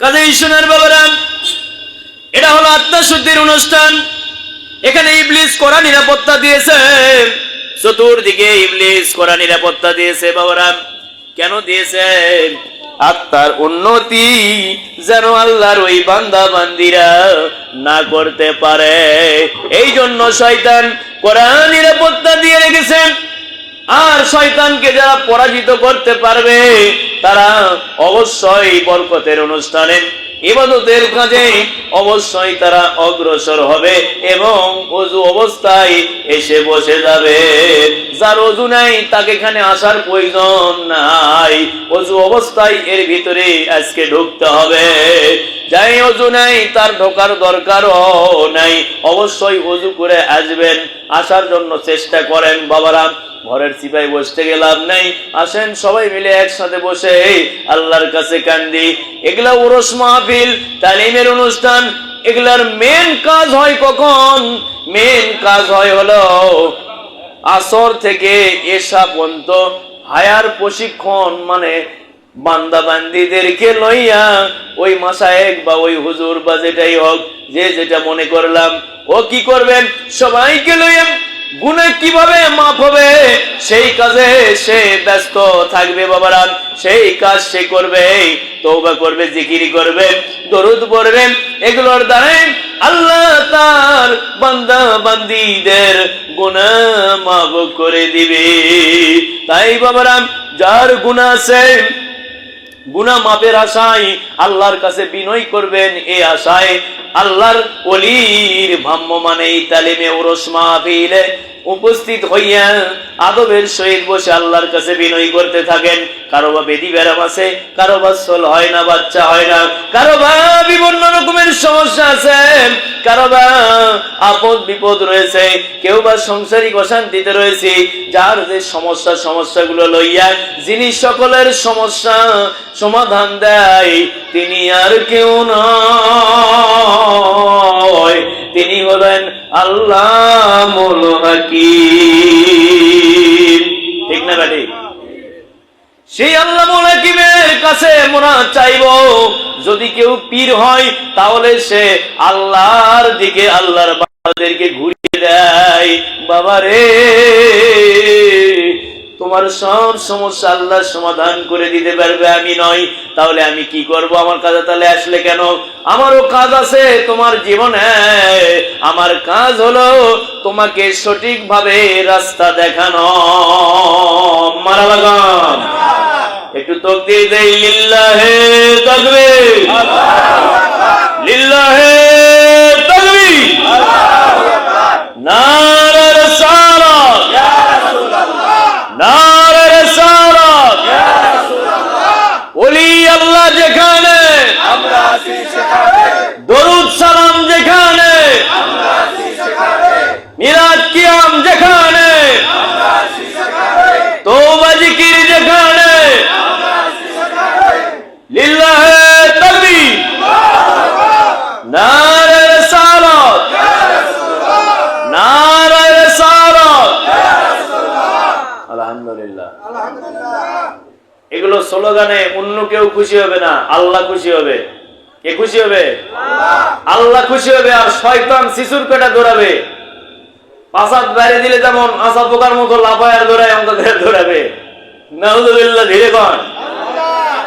কাজে ঈশ্বরের বাবারা এটা হলো আত্মশুদ্ধির অনুষ্ঠান। এখানে ইবলিস করা নিরাপত্তা দিয়েছে। চতুর্দিকে ইবলিস করা নিরাপত্তা দিয়েছে বাবারা কেন দিয়েছে? আত্মার উন্নতি যেন আল্লাহর ওই বান্দা বান্দিরা না করতে পারে। এই জন্য শয়তান কোরআন নিরাপত্তা দিয়ে রেখেছেন। আর শয়তানকে যারা পরাজিত করতে পারবে তারা অবশ্যই বরকতের অনুষ্ঠানে ইবাদতের কাজে অবশ্যই তারা অগ্রসর হবে এবং অজু অবস্থায় এসে বসে যাবে। যার অজু নাই, তাকে এখানে আসার প্রয়োজন নাই। অজু অবস্থায় এর ভিতরে আজকে ঢুকতে হবে। যাই অজু নাই, তার ঢোকার দরকারও নাই। অবশ্যই অজু করে আসবেন, আসার জন্য চেষ্টা করেন বাবারা। ঘরের চিপায় বসতে গেলাম নাই। আসেন, সবাই মিলে একসাথে বসে আল্লাহর কাছে কান্দি। এগুলা উরস মাহফিল, তালিমের অনুষ্ঠান এগুলার মেন কাজ হয় কখন? মেন কাজ হয় হলো আসর থেকে এসা পর্যন্ত হায়ার প্রশিক্ষণ মানে বান্দা বান্দিদেরকে লইয়া ওই মাসায়েক বা ওই হুজুর বা যেটাই হোক, যে যেটা মনে করলাম, ও কি করবেন? সবাইকে লইয়া গুণে কীভাবে মাফ হবে? সেই কাজে সে ব্যস্ত থাকবে বাবারা সেই কাজ সে করবে তৌবা করবে, জিকিরি করবে, দরুদ পড়বে, এগুলোর দ্বারাই আল্লাহ তার বান্দা বান্দিদের গুণা মাফ করে দিবে। তাই বাবারা যার গুণা আছে গুনা মাপের আশায় আল্লাহর কাছে বিনয় করবেন, এ আশায় আল্লাহর অলির ভ্রাম্যমান মানে এই তালিমে ওরস মাহফিলে উপস্থিত হইয়া আদবের সহিত বসে আল্লাহর কাছে বিনয় করতে থাকেন। কারও বা বেদি ব্যারাম আছে, কারও বা সোল হয় না, বাচ্চা হয় না, কারও বা বিভিন্ন রকমের সমস্যা আছে, কারও বা আপদ বিপদ রয়েছে, কেউ বা সংসারিক অশান্তিতে রয়েছে, যার যে সমস্যা, সমস্যাগুলো লইয়া যিনি সকলের সমস্যা সমাধান দেয়, তিনি আর কেউ নয় তিনি হলেন আল্লাহ হাকিম। ঠিক না ব্যাটি সেই আল্লাহ হাকিমের কাছে মোরা চাইব, যদি কেউ পীর হয়, তাহলে সে আল্লাহর দিকে, আল্লাহর বাবাদেরকে ঘুরিয়ে দেয়। বাবা রে তোমার সব সমস্যা আল্লাহ সমাধান করে দিতে পারবে, আমি নই তাহলে আমি কি করব? আমার কাজে তাহলে আসলে কেন? আমারও কাজ আছে, তোমার জীবনে। আমার কাজ হলো তোমাকে সঠিকভাবে রাস্তা দেখানো। মারা লাগাম। একটু তকদির দেই, লিল্লাহে তাকবীর। লিল্লাহে তাকবীর। নারে রিসালাত নারে রিসালাত ওলি আল্লাহ যেখানে দরুদ সালাম যেখানে মিরাজ কিয়াম যেখানে তওবা জিকির যেখানে লিল্লাহে তাকবীর নারে রিসালাত নারে রিসালাত আলহামদুলিল্লাহ। এগুলো স্লোগানে অন্য কেউ খুশি হবে না আল্লাহ খুশি হবে। কে খুশি হবে? আল্লাহ। খুশি হবে আর শয়তান শিশুর পেটা দৌড়াবে। বাইরে দিলে যেমন আসা পোকার মতো লাফায়ার দৌড়ায় অঙ্ক দৌড়াবে। নাউজুবিল্লাহ ধীরে কন।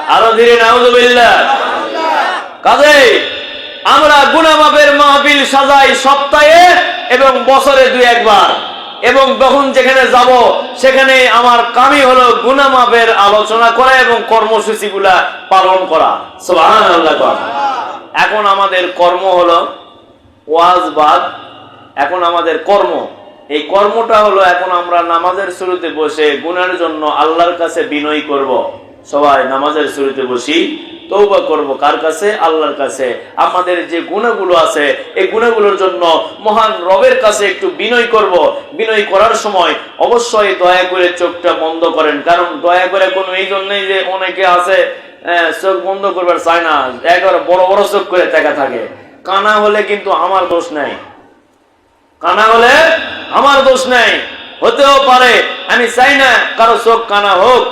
আরও ধীরে নাউজুবিল্লাহ। কাজে আমরা গুনামাপের মাহফিল সাজাই সপ্তাহে এবং বছরে দুই একবার। এবং তখন যেখানে যাব, সেখানে আমার কামি হলো গুনামাপের আলোচনা করা এবং কর্মসূচিগুলা পালন করা। এখন আমাদের কর্ম হলো ওয়াজবাদ এখন আমাদের কর্ম এই কর্মটা হলো এখন আমরা নামাজের শুরুতে বসে গুনার জন্য আল্লাহর কাছে বিনয় করব। সবাই নামাজের শুরুতে বসি তৌবা করব কার কাছে? আল্লাহর কাছে। আমাদের যে গুণাগুলো আছে, এই গুণাগুলোর জন্য মহান রবের কাছে একটু বিনয় করব। বিনয় করার সময় অবশ্যই দয়া করে চোখটা বন্ধ করেন। কারণ দয়া করে কোনো এই জন্যই যে অনেকে আছে চোখ বন্ধ করবার চায় না, একবার বড় বড় চোখ করে দেখা থাকে। কানা হলে কিন্তু আমার দোষ নাই। কানা হলে আমার দোষ নেই। হতেও পারে, আমি চাই না কারও চোখ কানা হোক।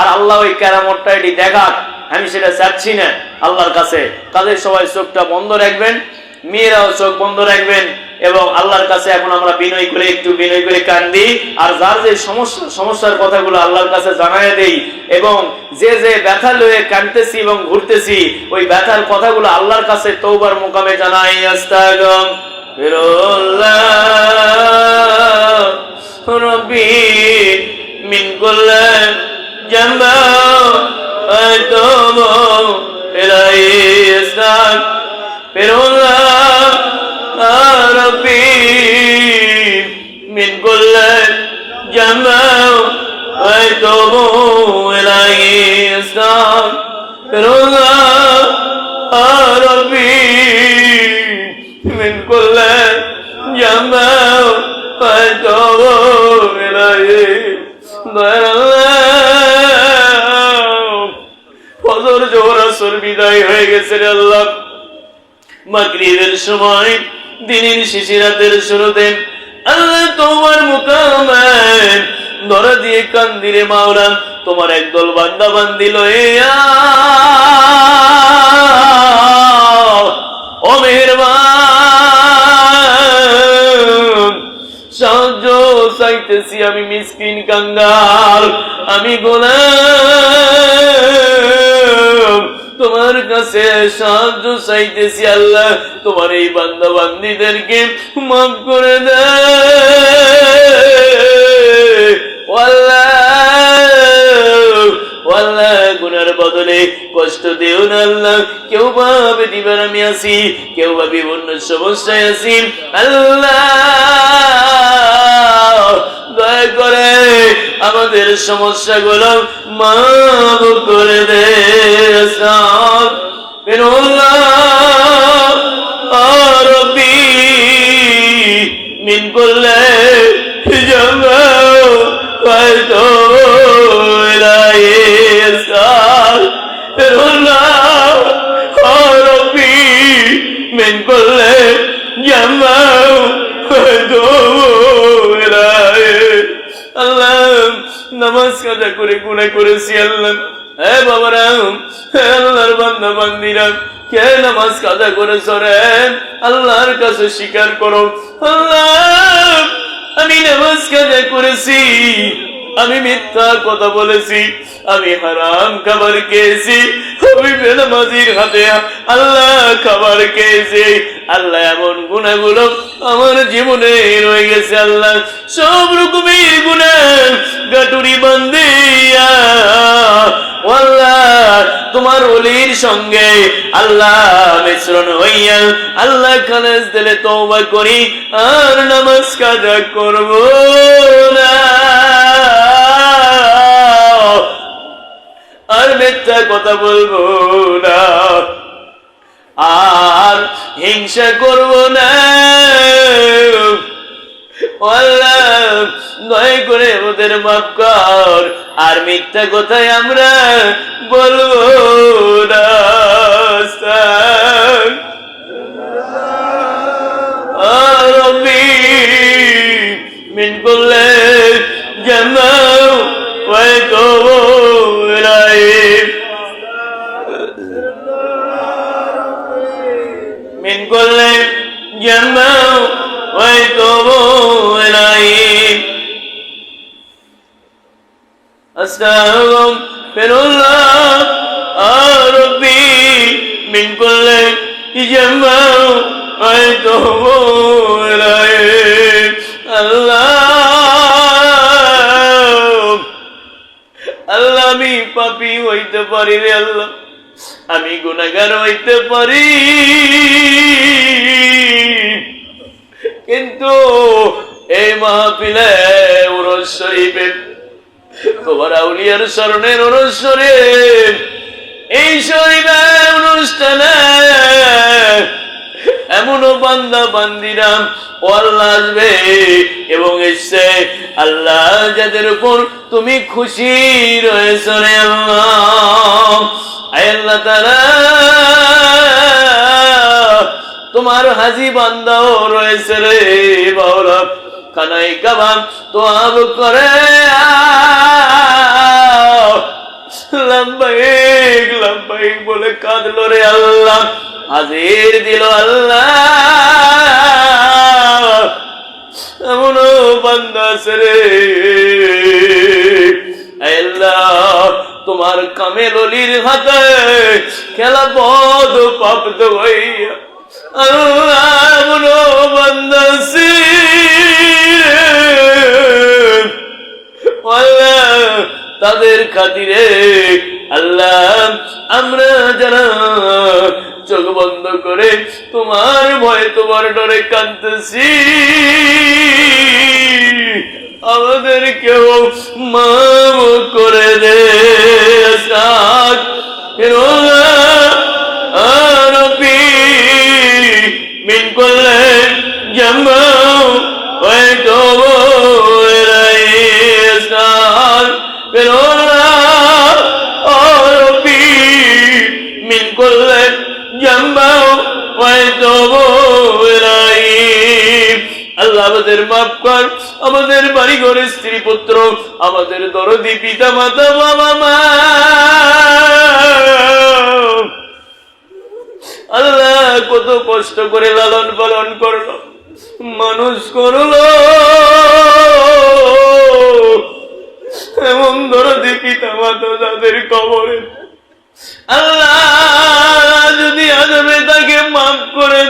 আর আল্লাহ ওই ক্যারামতটা এটি দেখাক। আমি সেটা চাচ্ছি না। আল্লাহর কাছে। কাজের সবাই চোখটা বন্ধ রাখবেন, মেয়েরাও চোখ বন্ধ রাখবেন এবং আল্লাহর কাছে এখন আমরা বিনয় করে, একটু বিনয় করে কান্দি আর যার যে সমস্যা, সমস্যার কথাগুলো আল্লাহর কাছে জানাই দেই এবং যে যে ব্যথা লয়ে কানতেছি এবং ঘুরতেছি, ওই ব্যথার কথাগুলো আল্লাহর কাছে তৌবার মোকামে জানাই। আস্তাগম রব্বি মিন جنبا أنتم إلهي أسلام من الله ربي من كل جنبا أنتم إلهي أسلام من الله ربي من كل বিদায় হয়ে গেছে রে আল্লাহ। মাগরিবের সময়, দিনের শিশিরাতের শুরুতে আল্লাহ তোমার মুকামে ধরা দিয়ে কান্দিরে মাওলা, তোমার একদল বান্দা বান্দি ও সাহায্য চাইতেছি আমি মিসকিন কাঙ্গাল, আমি গোলাম। তোমার কাছে সাহায্য চাইতেছি আল্লাহ। তোমার এই বান্দা মাফ করে দে। আল্লাহ গুনার বদলে কষ্ট দেও আল্লাহ। কেউ ভাবে দিবার আমি আছি, কেউ বা বিভিন্ন সমস্যায় আছি। আল্লাহ, দয়া করে আমাদের সমস্যাগুলো মাফ করে দে। নামাজ কাজা করে গুণা করেছি আল্লাহ। হ্যাঁ বাবা রাম আল্লাহর বান্দা, বান্দিরা, কে নামাজ কাজা করে সরেন আল্লাহর কাছে স্বীকার করো। আল্লাহ, আমি নামাজ কাজা করেছি। আমি মিথ্যা কথা বলেছি, আমি হারাম খাবার খেয়েছি হাতে আল্লাহ খাবার খেয়েছি। আল্লাহ এমন গুণাগুলো আমার জীবনে রয়ে গেছে, আল্লাহ সব তোমার অলির সঙ্গে আল্লাহ মিশ্রণ হইয়া আল্লাহ খালেজ দিলে করি, আর নমস্কার করব না। আর মিথ্যা কথা বলব না। আর হিংসা করব না। নয় করে ওদের মাফ কর। আর মিথ্যা কথায় আমরা বলব না। আস্তাগফিরুল্লাহ আরবি মিন কুল্লি জামা আইতুহু ইলাইহি আল্লাহ আল্লাহ আমি পাপি হইতে পারি রে আল্লাহ। আমি গুণাগার হইতে পারি। কিন্তু এই মাহফিলে ওরস শরীফের তোমার আউলিয়ার স্মরণের এই শরীফে অনুষ্ঠানে এমনও বান্দা বান্দিরাম আল্লাহ আসবে এবং এসছে আল্লাহ যাদের উপর তুমি খুশি রয়েছ রে আল্লাহ তাআলা, তোমার হাজি বান্দাও রয়েছে রে বাউলা খানাই কাবাম তো আব করে আও। লাম্বাইক লাম্বাইক বলে কাঁদলো রে আল্লাহ। হাজির দিল আল্লাহ। এমনও বান্দা রে। আল্লাহ, তোমার কামেল অলির হাতে খেলা বদ প্রাপ্ত হইয়া এমনও বান্দা আছে আল্লাহ তাদের খাতিরে আল্লাহ, আমরা যারা চোখ বন্ধ করে তোমার ভয়ে তোমার ডরে কাঁদতেছি আমাদের কেউ মাম করে দে হয়তো আল্লাহ আমাদের মাফ কর, আমাদের বাড়ি ঘরে স্ত্রী পুত্র আমাদের দরদি পিতা মাতা বাবা মা। আল্লাহ কত কষ্ট করে লালন পালন করল, মানুষ করল। এমন দরদি পিতা মাতা তাদের কবরে আল্লাহ, যদি আজবে তাকে মাফ করে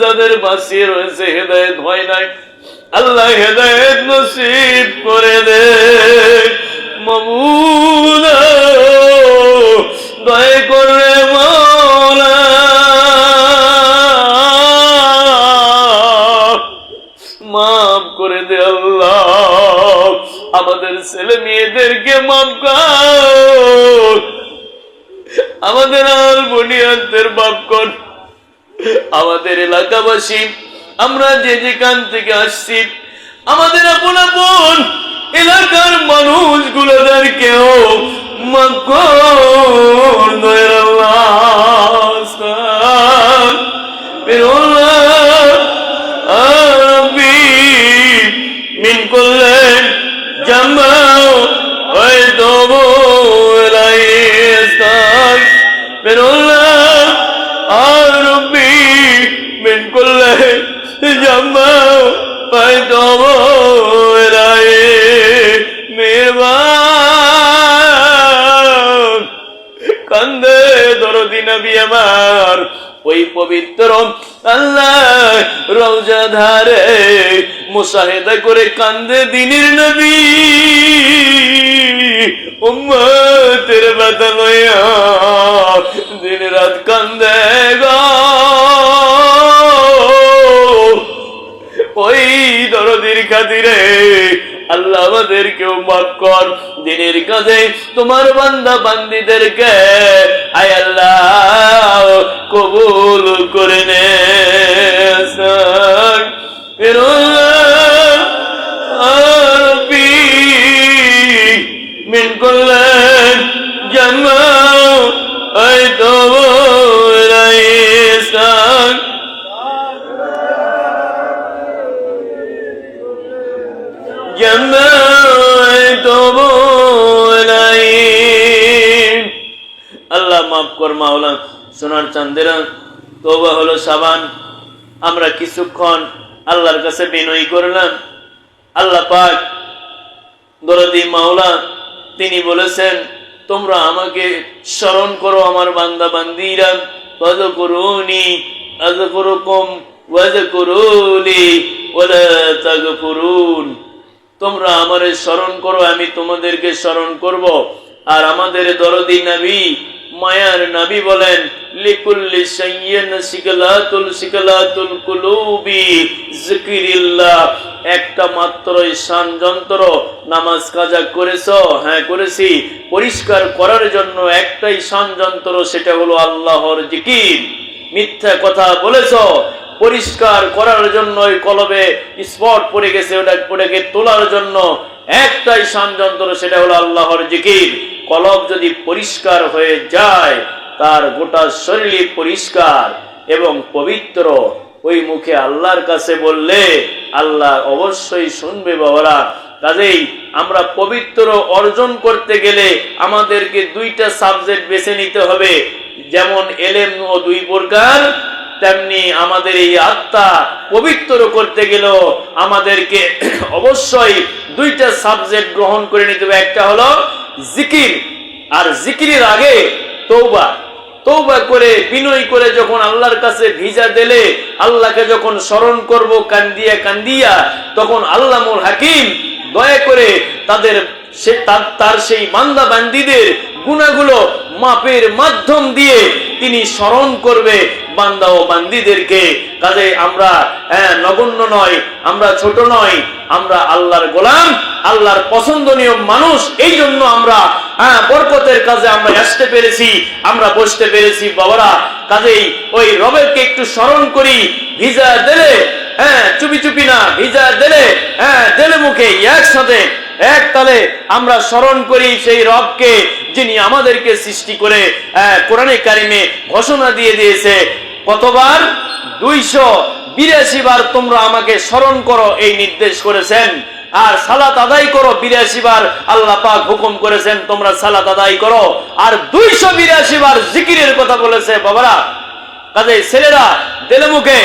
যাদের বাঁচিয়ে রয়েছে হেদায়ত হয় নাই, আল্লাহ হেদায়ত নসিব করে দে। দয় আমাদের ছেলে মেয়েদেরকে মাফ কর। আমাদের আর বনিয়াদের মাফ কর। আমাদের এলাকাবাসী, আমরা যে যেখান থেকে আসছি, আমাদের আপন আপন এলাকার মানুষগুলোদেরকেও মাফ কর কান্দে দরদি আমার, ওই পবিত্র আল্লাহ মুসাহেদা করে কান্দে দিনের নবী। উম্মতের লইয়া দিন রাত কান্দে গো। খাতিরে আল্লাহ আমাদেরকেও মাফ কর। দিনের কাজে তোমার বান্দা বান্দিদেরকে আয় আল্লাহ, কবুল করে নে। আল্লাহ মাফ কর মাওলা, সোনার চান্দেরা তোবা হলো সাবান। আমরা কিছুক্ষণ আল্লাহর কাছে বিনয়ী করলাম। আল্লাহ পাক দরদি মাওলা, তিনি বলেছেন, তোমরা আমাকে স্মরণ করো আমার বান্দা বান্দিরা ওয়াজ করুনি আজ করুকম ওয়াজ করুলি ওয়ালা তাগফুরুন। তোমরা আমারে স্মরণ করো, আমি তোমাদেরকে স্মরণ করব। আর আমাদের দরদি নবী, মায়ার নবী বলেন, লিকুল্লি কুলুবি একটা নামাজ হ্যাঁ করেছি, পরিষ্কার করার জন্য একটাই সেটা হলো আল্লাহর জিকির। মিথ্যা কথা বলেছ পরিষ্কার করার জন্য ওই কলবে স্পট পড়ে গেছে, ওটা, ওটাকে তোলার জন্য একটাই যন্ত্র সেটা হলো আল্লাহর জিকির। কলব যদি পরিষ্কার হয়ে যায়, তার গোটা শরীরই পরিষ্কার এবং পবিত্র। ওই মুখে আল্লাহর কাছে বললে আল্লাহ অবশ্যই শুনবে বাবারা। কাজেই আমরা পবিত্র অর্জন করতে গেলে আমাদেরকে দুইটা সাবজেক্ট বেছে নিতে হবে। যেমন এলেম ও দুই প্রকার তেমনি আমাদের এই আত্মা পবিত্র করতে গেলেও আমাদেরকে অবশ্যই দুইটা সাবজেক্ট গ্রহণ করে নিতে হবে। একটা হলো জিকির, আর জিকিরের আগে তৌবা তৌবা করে, বিনয় করে যখন আল্লাহর কাছে ভিজা দিলে আল্লাহকে যখন স্মরণ করব কান্দিয়া কান্দিয়া, তখন আল্লামুল হাকিম দয়া করে তাদের সে তার সেই বান্দা বান্দিদের গুণাগুলো মাপের মাধ্যম দিয়ে তিনি স্মরণ করবে বান্দা ও বান্দিদেরকে। কাজে আমরা হ্যাঁ, নগণ্য নয় আমরা ছোট নয় আমরা আল্লাহর গোলাম আল্লাহর পছন্দনীয় মানুষ। এই জন্য আমরা হ্যাঁ বরকতের কাজে আমরা আসতে পেরেছি আমরা বসতে পেরেছি। বাবারা কাজেই ওই রবেরকে একটু স্মরণ করি ভিজা দিলে হ্যাঁ চুপি চুপি না ভিজা দিলে হ্যাঁ দিলে মুখে একসাথে এক তালে আমরা স্মরণ করি সেই রবকে, যিনি আমাদেরকে সৃষ্টি করে কোরআনে কারিমে ঘোষণা দিয়ে দিয়েছে। কতবার? দুইশো বিরাশি বার তোমরা আমাকে স্মরণ করো, এই নির্দেশ করেছেন। আর সালাত আদায় করো, বিরাশি বার আল্লাহ পাক হুকুম করেছেন, তোমরা সালাত আদায় করো। আর দুইশো বিরাশি বার জিকিরের কথা বলেছে, বাবারা। কাজে ছেলেরা দিলে মুখে,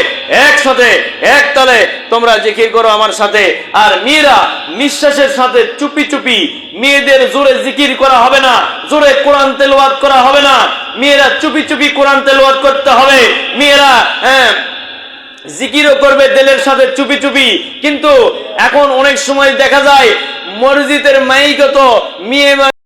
একসাথে, এক তালে তোমরা জিকির করো আমার সাথে। আর মেয়েরা নিঃশ্বাসের সাথে চুপি চুপি মেয়েদের জোরে জিকির করা হবে না, জোরে কোরআন তেলাওয়াত করা হবে না। মেয়েরা চুপি চুপি কোরআন তেলাওয়াত করতে হবে। মেয়েরা হ্যাঁ জিকিরও করবে দিলের সাথে চুপি চুপি। কিন্তু এখন অনেক সময় দেখা যায়, মসজিদের মাইকত মেয়ে